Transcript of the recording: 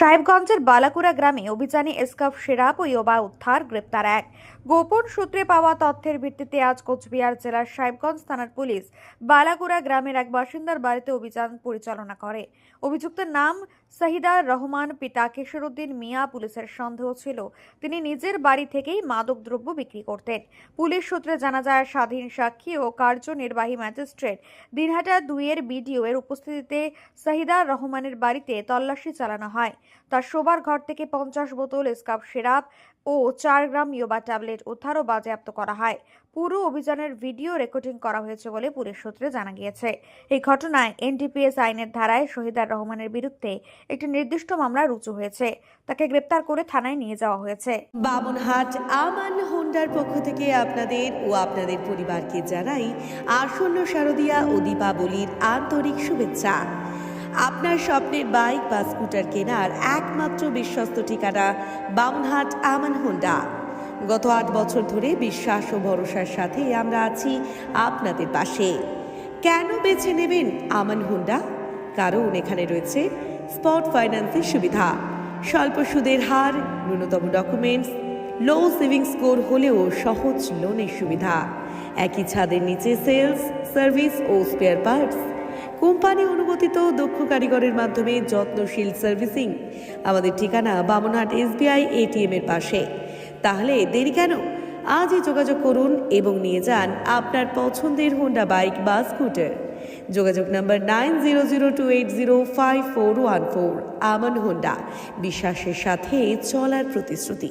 সাহেবগঞ্জের বালাকুড়া গ্রামে অভিযানে এসকাফ সেরাপ ও ইয়োবা উদ্ধার, গ্রেপ্তার এক। গোপন সূত্রে পাওয়া তথ্যের ভিত্তিতে আজ কোচবিহার জেলার সাহেবগঞ্জ থানার পুলিশ বালাকুড়া গ্রামের এক বাসিন্দার বাড়িতে অভিযান পরিচালনা করে। অভিযুক্তের নাম সাহিদার রহমান, পিতা কেশরুদ্দিন মিয়া পুলিশের সন্দেহ ছিল। তিনি নিজের বাড়ি থেকেই মাদকদ্রব্য বিক্রি করতেন। পুলিশ সূত্রে জানা যায়, স্বাধীন সাক্ষী ও কার্যনির্বাহী ম্যাজিস্ট্রেট দিনহাটা দুইয়ের বিডিও এর উপস্থিতিতে সাহিদার রহমানের বাড়িতে তল্লাশি চালানো হয়। তার শোবার ঘর থেকে পঞ্চাশ বোতল স্কাপ সিরাপ ও চার গ্রাম ইয়োবা ট্যাবলেট উদ্ধার ও বাজেয়াপ্ত করা হয়। পুরো অভিযানের ভিডিও রেকর্ডিং করা হয়েছে বলে পুলিশ সূত্রে জানা গিয়েছে। এই ঘটনায় এনডিপিএস আইনের ধারায় শহীদার রহমানের বিরুদ্ধে একটি নির্দিষ্ট মামলা রুজু হয়েছে। তাকে গ্রেপ্তার করে থানায় নিয়ে যাওয়া হয়েছে। বামনহাট আমান হোন্ডার পক্ষ থেকে আপনাদের ও আপনাদের পরিবারকে জানাই আসন্ন শারদীয়া ও দীপাবলির আন্তরিক শুভেচ্ছা। আপনার স্বপ্নের বাইক বা স্কুটার কেনার একমাত্র বিশ্বস্ত ঠিকানা বামনহাট আমান হোন্ডা। গত আট বছর ধরে বিশ্বাস ও ভরসার সাথে আমরা আছি আপনাদের পাশে। কেন বেছে নেবেন আমান হোন্ডা? কারণ এখানে রয়েছে স্পট ফাইন্যান্সের সুবিধা। স্বল্প সুদের হার, ন্যূনতম ডকুমেন্টস লো সেভিং স্কোর হলেও সহজ লোনের সুবিধা। একই ছাদের নিচে সেলস সার্ভিস ও স্পেয়ার পার্টস কোম্পানি অনুমোদিত দক্ষ কারিগরের মাধ্যমে যত্নশীল সার্ভিসিং আমাদের ঠিকানা বামনহাট এসবিআই এটিএম এর পাশে। তাহলে দেরি কেন? আজই যোগাযোগ করুন এবং নিয়ে যান আপনার পছন্দের হোন্ডা বাইক বা স্কুটার যোগাযোগ number nine zero zero two eight zero five four one four. Aman Honda বিশ্বাসের সাথে চলার প্রতিশ্রুতি।